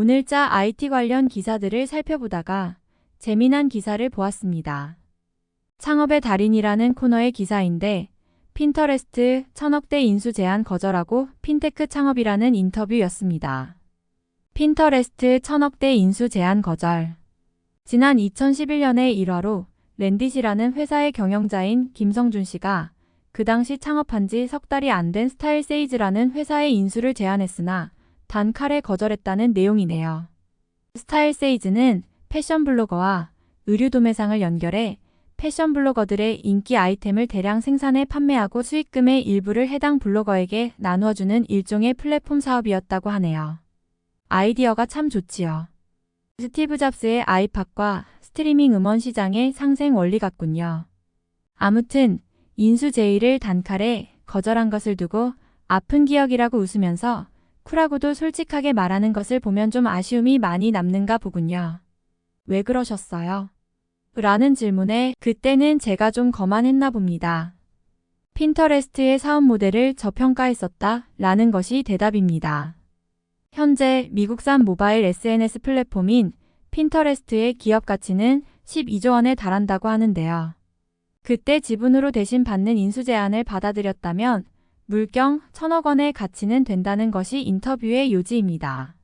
오늘자 IT 관련 기사들을 살펴보다가 재미난 기사를 보았습니다. 창업의 달인이라는 코너의 기사인데 핀터레스트 천억대 인수 제한 거절하고 핀테크 창업이라는 인터뷰였습니다. 핀터레스트 천억대 인수 제한 거절. 지난 2011년의 1화로 랜디시라는 회사의 경영자인 김성준 씨가 그 당시 창업한 지 석 달이 안 된 스타일 세이즈라는 회사의 인수를 제안했으나 단칼에 거절했다는 내용이네요. 스타일 세이즈는 패션 블로거와 의류 도매상을 연결해 패션 블로거들의 인기 아이템을 대량 생산해 판매하고 수익금의 일부를 해당 블로거에게 나누어주는 일종의 플랫폼 사업이었다고 하네요. 아이디어가 참 좋지요. 스티브 잡스의 아이팟과 스트리밍 음원 시장의 상생 원리 같군요. 아무튼 인수 제의를 단칼에 거절한 것을 두고 아픈 기억이라고 웃으면서 쿨하고도 솔직하게 말하는 것을 보면 좀 아쉬움이 많이 남는가 보군요. 왜 그러셨어요? 라는 질문에 그때는 제가 좀 거만했나 봅니다. 핀터레스트의 사업 모델을 저평가했었다 라는 것이 대답입니다. 현재 미국산 모바일 SNS 플랫폼인 핀터레스트의 기업 가치는 12조 원에 달한다고 하는데요. 그때 지분으로 대신 받는 인수 제안을 받아들였다면 물경 천억 원의 가치는 된다는 것이 인터뷰의 요지입니다.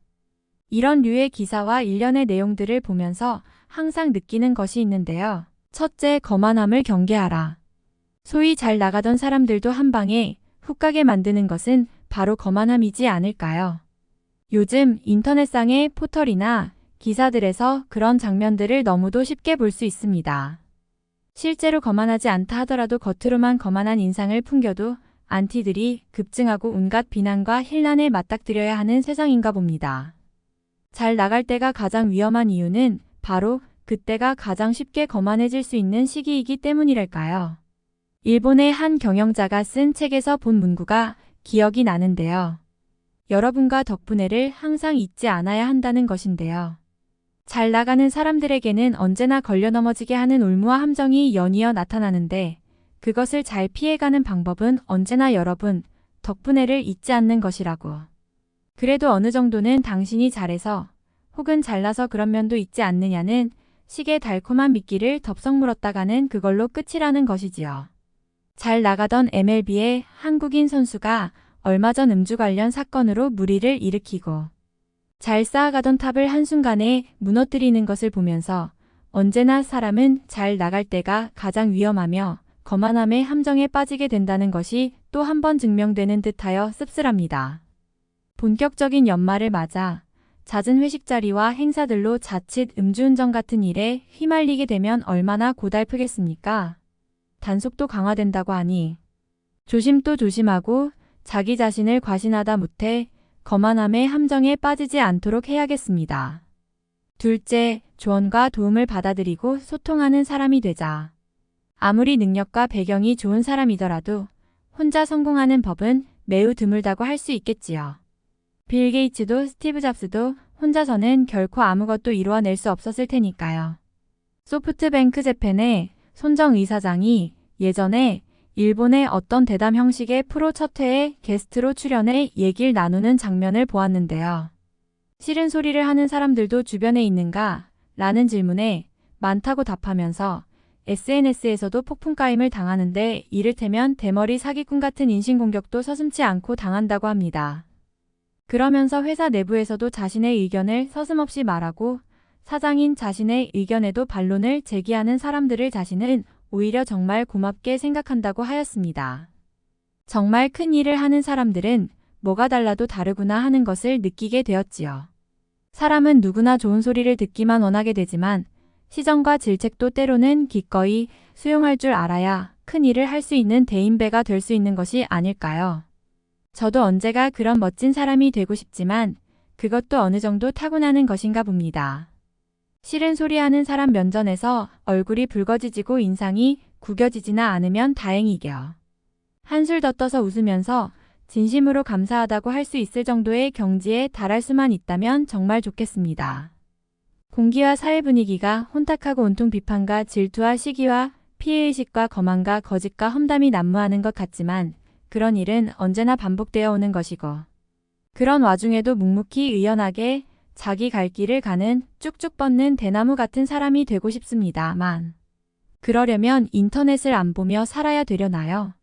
이런 류의 기사와 일련의 내용들을 보면서 항상 느끼는 것이 있는데요. 첫째, 거만함을 경계하라. 소위 잘 나가던 사람들도 한 방에 훅 가게 만드는 것은 바로 거만함이지 않을까요? 요즘 인터넷상의 포털이나 기사들에서 그런 장면들을 너무도 쉽게 볼 수 있습니다. 실제로 거만하지 않다 하더라도 겉으로만 거만한 인상을 풍겨도 안티들이 급증하고 온갖 비난과 힐난에 맞닥뜨려야 하는 세상인가 봅니다. 잘 나갈 때가 가장 위험한 이유는 바로 그때가 가장 쉽게 거만해질 수 있는 시기이기 때문이랄까요. 일본의 한 경영자가 쓴 책에서 본 문구가 기억이 나는데요. 여러분과 덕분에를 항상 잊지 않아야 한다는 것인데요. 잘 나가는 사람들에게는 언제나 걸려 넘어지게 하는 올무와 함정이 연이어 나타나는데 그것을 잘 피해가는 방법은 언제나 여러분 덕분에를 잊지 않는 것이라고. 그래도 어느 정도는 당신이 잘해서 혹은 잘나서 그런 면도 있지 않느냐는 식의 달콤한 미끼를 덥석 물었다가는 그걸로 끝이라는 것이지요. 잘 나가던 MLB의 한국인 선수가 얼마 전 음주 관련 사건으로 무리를 일으키고 잘 쌓아가던 탑을 한순간에 무너뜨리는 것을 보면서 언제나 사람은 잘 나갈 때가 가장 위험하며 거만함의 함정에 빠지게 된다는 것이 또 한 번 증명되는 듯하여 씁쓸합니다. 본격적인 연말을 맞아 잦은 회식 자리와 행사들로 자칫 음주운전 같은 일에 휘말리게 되면 얼마나 고달프겠습니까? 단속도 강화된다고 하니 조심도 조심하고 자기 자신을 과신하다 못해 거만함의 함정에 빠지지 않도록 해야겠습니다. 둘째, 조언과 도움을 받아들이고 소통하는 사람이 되자. 아무리 능력과 배경이 좋은 사람이더라도 혼자 성공하는 법은 매우 드물다고 할 수 있겠지요. 빌 게이츠도 스티브 잡스도 혼자서는 결코 아무것도 이루어낼 수 없었을 테니까요. 소프트뱅크 재팬의 손정 이사장이 예전에 일본의 어떤 대담 형식의 프로 첫 회에 게스트로 출연해 얘기를 나누는 장면을 보았는데요. 싫은 소리를 하는 사람들도 주변에 있는가? 라는 질문에 많다고 답하면서 SNS에서도 폭풍까임을 당하는데 이를테면 대머리 사기꾼 같은 인신공격도 서슴지 않고 당한다고 합니다. 그러면서 회사 내부에서도 자신의 의견을 서슴없이 말하고 사장인 자신의 의견에도 반론을 제기하는 사람들을 자신은 오히려 정말 고맙게 생각한다고 하였습니다. 정말 큰 일을 하는 사람들은 뭐가 달라도 다르구나 하는 것을 느끼게 되었지요. 사람은 누구나 좋은 소리를 듣기만 원하게 되지만 시정과 질책도 때로는 기꺼이 수용할 줄 알아야 큰 일을 할 수 있는 대인배가 될 수 있는 것이 아닐까요? 저도 언제가 그런 멋진 사람이 되고 싶지만 그것도 어느 정도 타고나는 것인가 봅니다. 싫은 소리 하는 사람 면전에서 얼굴이 붉어지지고 인상이 구겨지지나 않으면 다행이겨. 한술 더 떠서 웃으면서 진심으로 감사하다고 할 수 있을 정도의 경지에 달할 수만 있다면 정말 좋겠습니다. 공기와 사회 분위기가 혼탁하고 온통 비판과 질투와 시기와 피해의식과 거만과 거짓과 험담이 난무하는 것 같지만 그런 일은 언제나 반복되어 오는 것이고 그런 와중에도 묵묵히 의연하게 자기 갈 길을 가는 쭉쭉 뻗는 대나무 같은 사람이 되고 싶습니다만. 그러려면 인터넷을 안 보며 살아야 되려나요?